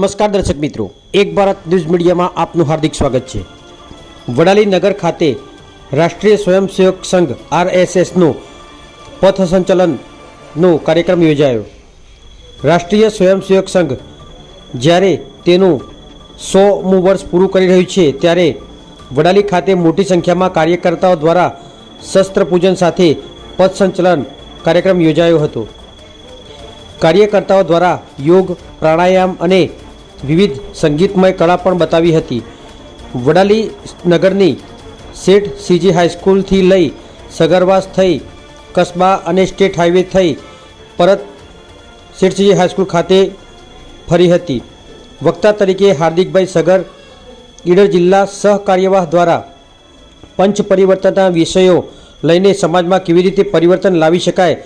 નમસ્કાર દર્શક મિત્રો, એક ભારત ન્યૂઝ મીડિયામાં આપનું હાર્દિક સ્વાગત છે. વડાલી નગર ખાતે રાષ્ટ્રીય સ્વયંસેવક સંઘ આરએસએસનું પથસંચલનનો કાર્યક્રમ યોજાયો. રાષ્ટ્રીય સ્વયંસેવક સંઘ જ્યારે તેનું સોમું વર્ષ પૂરું કરી રહ્યું છે, ત્યારે વડાલી ખાતે મોટી સંખ્યામાં કાર્યકર્તાઓ દ્વારા શસ્ત્ર પૂજન સાથે પથસંચલન કાર્યક્રમ યોજાયો હતો. કાર્યકર્તાઓ દ્વારા યોગ, પ્રાણાયામ અને વિવિધ સંગીતમય કળા પણ બતાવી હતી. વડાલી નગરની શેઠ સીજી હાઈસ્કૂલથી લઈ સગરવાસ થઈ, કસ્બા અને સ્ટેટ હાઈવે થઈ પરત શેઠ સીજી હાઈસ્કૂલ ખાતે ફરી હતી. વક્તા તરીકે હાર્દિકભાઈ સગર ઈડર જિલ્લા સહકાર્યવાહ દ્વારા પંચ પરિવર્તનના વિષયો લઈને સમાજમાં કેવી રીતે પરિવર્તન લાવી શકાય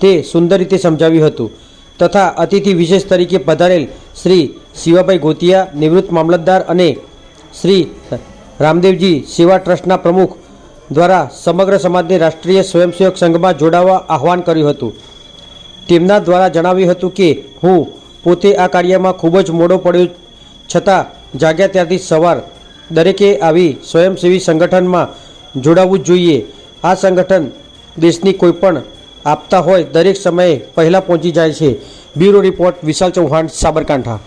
તે સુંદર રીતે સમજાવ્યું હતું તથા અતિથિ વિશેષ તરીકે પધારેલ શ્રી શિવાભાઈ ગોતિયા, નિવૃત્ત મામલતદાર અને શ્રી રામદેવજી સેવા ટ્રસ્ટના પ્રમુખ દ્વારા સમગ્ર સમાજને રાષ્ટ્રીય સ્વયંસેવક સંઘમાં જોડાવા આહવાન કર્યું હતું. તેમના દ્વારા જણાવ્યું હતું કે, હું પોતે આ કાર્યમાં ખૂબ જ મોડો પડ્યો છતાં જાગ્યા ત્યારથી સવાર દરેકે આવી સ્વયંસેવી સંગઠનમાં જોડાવવું જ જોઈએ. આ સંગઠન દેશની કોઈપણ આપતા હોય, દરેક સમયે પહેલાં પહોંચી જાય છે. Bureau report Vishal Chauhan Sabarkantha.